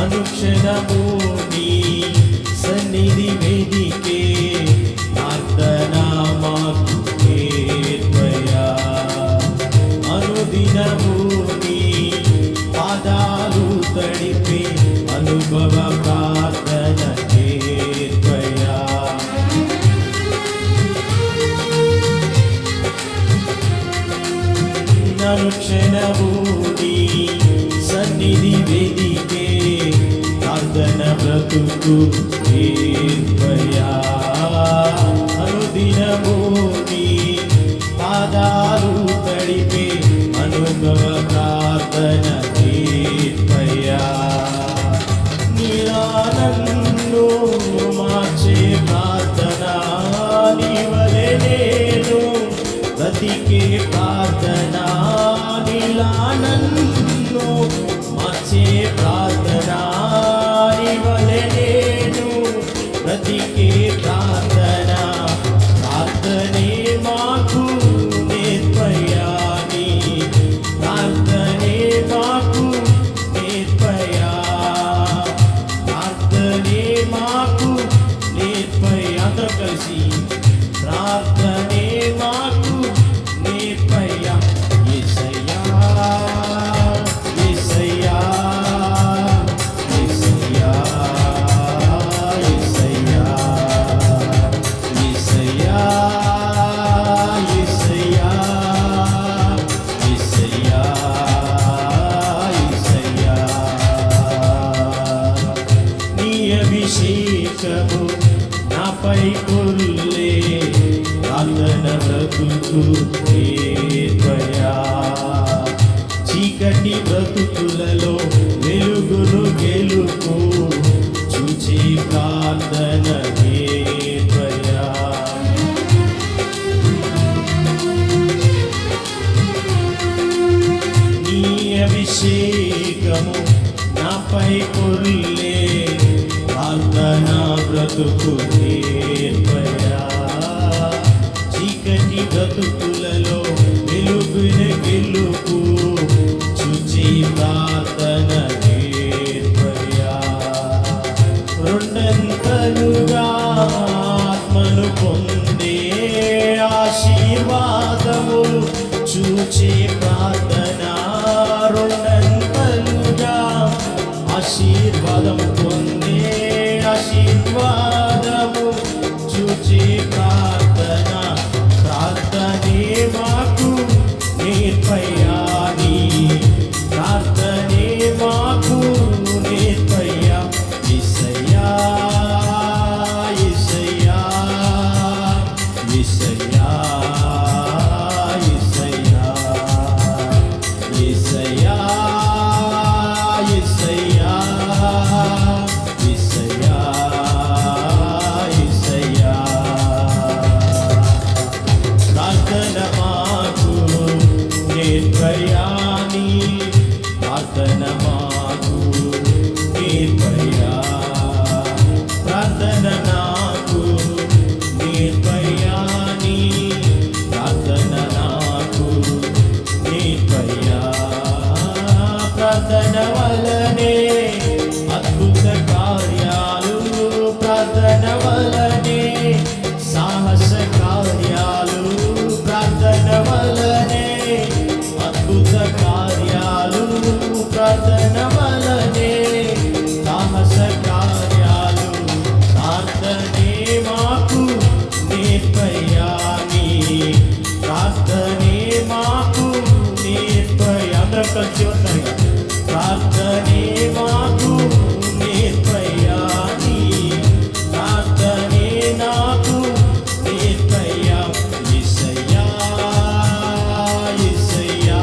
అనుక్షణము నీ సన్నిధి వేదికే ప్రార్థనా మాకు నేర్పయా అనుదినము నీ పాదాలు తడిపే అనుభవ ప్రార్థన నేర్పయా అనుక్షణము నీ సన్నిధి వేదికే బ్రతుకు నేర్పయా అనుదినము నీ పాదాలు తడిపే అనుభవ ప్రార్థన నేర్పయా నిరానన్ను మార్చే ప్రార్థన నీవలే నేను. బ్రతికే ప్రార్థన మార్చే ప్రార్థన పై కొల్లే ప్రార్థన బ్రతుకు చీకటి బ్రతుకులలో వెలుగును గెలుపు చూచి ప్రార్థన అభిషేకము నాపై కొల్లే ప్రార్థన బ్రతుకు నేర్పయా. చీకటి బ్రతుకులలో వెలుగున గెలుపు చూచి ప్రార్థన నేర్పయా. రెండంతలుగా ఆత్మను పొందే ఆశీర్వాదము చూచే ప్రార్థన నీ పై అయ్యా నీ ప్రార్థనే మాకు నేర్పయ్యా ప్రార్థనే మాకు నేర్పయ్యా నీ ప్రార్థనే నాకు నేర్పయ్యా ఇసయ్యా ఇసయ్యా